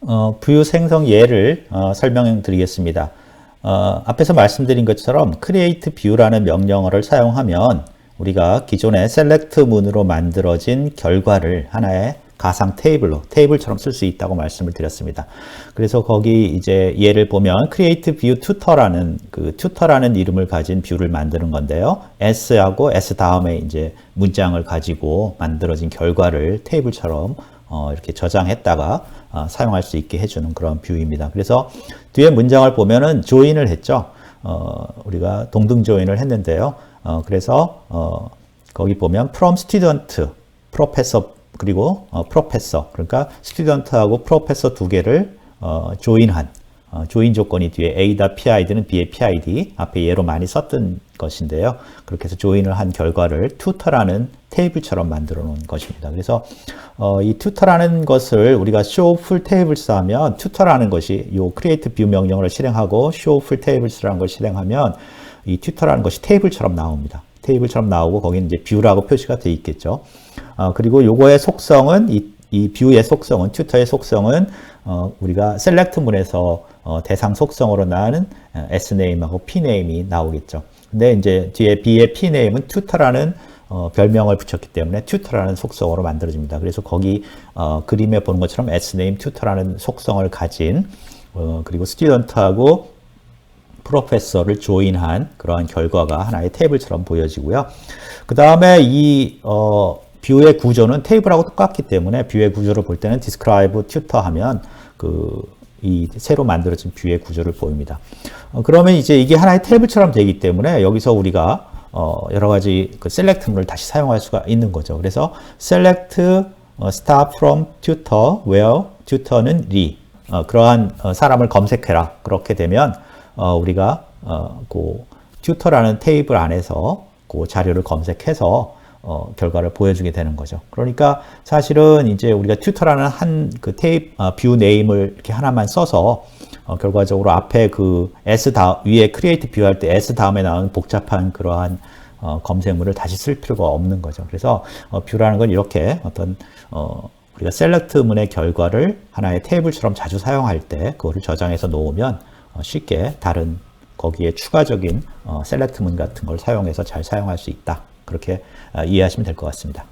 어, 부유 생성 예를 어, 설명드리겠습니다. 어, 앞에서 말씀드린 것처럼 create view라는 명령어를 사용하면 우리가 기존의 select 문으로 만들어진 결과를 하나의 가상 테이블로 테이블처럼 쓸 수 있다고 말씀을 드렸습니다. 그래서 거기 이제 예를 보면 create view tutor라는 그 tutor라는 이름을 가진 뷰를 만드는 건데요. s하고 s 다음에 이제 문장을 가지고 만들어진 결과를 테이블처럼 어, 이렇게 저장했다가 어, 사용할 수 있게 해주는 그런 뷰입니다. 그래서 뒤에 문장을 보면은 조인을 했죠. 어, 우리가 동등 조인을 했는데요. 어, 그래서 어, 거기 보면 from student, professor 그리고 어, professor 그러니까 student하고 professor 두 개를 어, 조인한 어, 조인 조건이 뒤에 A다 PID는 B의 PID 앞에 예로 많이 썼던 것인데요. 그렇게 해서 조인을 한 결과를 tutor라는 테이블처럼 만들어 놓은 것입니다. 그래서 어, 이 tutor라는 것을 우리가 show full tables 하면 tutor라는 것이 요 create view 명령어를 실행하고 show full tables라는 걸 실행하면 이 tutor라는 것이 테이블처럼 나옵니다. 테이블처럼 나오고 거기는 이제 view라고 표시가 되어 있겠죠. 어, 그리고 요거의 속성은 이, 이 view의 속성은 tutor의 속성은 어, 우리가 select 문에서 어, 대상 속성으로 나는 sname하고 pname이 나오겠죠. 근데 이제 뒤에 b의 pname은 tutor라는 어, 별명을 붙였기 때문에 tutor라는 속성으로 만들어집니다. 그래서 거기 어, 그림에 보는 것처럼 sname tutor라는 속성을 가진 어, 그리고 student하고 프로페서를 조인한 그러한 결과가 하나의 테이블처럼 보여지고요. 그 다음에 이 어, 뷰의 구조는 테이블하고 똑같기 때문에 뷰의 구조를 볼 때는 describe tutor 하면 그 이 새로 만들어진 뷰의 구조를 보입니다. 어, 그러면 이제 이게 하나의 테이블처럼 되기 때문에 여기서 우리가 어, 여러 가지 그 셀렉트문을 다시 사용할 수가 있는 거죠. 그래서 select 어, start from tutor where tutor는 리 어, 그러한 어, 사람을 검색해라. 그렇게 되면 어, 우리가 어, 그 튜터라는 테이블 안에서 그 자료를 검색해서 어, 결과를 보여주게 되는 거죠. 그러니까 사실은 이제 우리가 튜터라는 한 그 테이프 어, 뷰 네임을 이렇게 하나만 써서 어, 결과적으로 앞에 그 S 다 위에 크리에이트 뷰 할 때 S 다음에 나오는 복잡한 그러한 어, 검색물을 다시 쓸 필요가 없는 거죠. 그래서 어, 뷰라는 건 이렇게 어떤 어, 우리가 셀렉트 문의 결과를 하나의 테이블처럼 자주 사용할 때 그거를 저장해서 놓으면 어, 쉽게 다른 거기에 추가적인 어, 셀렉트 문 같은 걸 사용해서 잘 사용할 수 있다. 그렇게 어, 이해하시면 될 것 같습니다.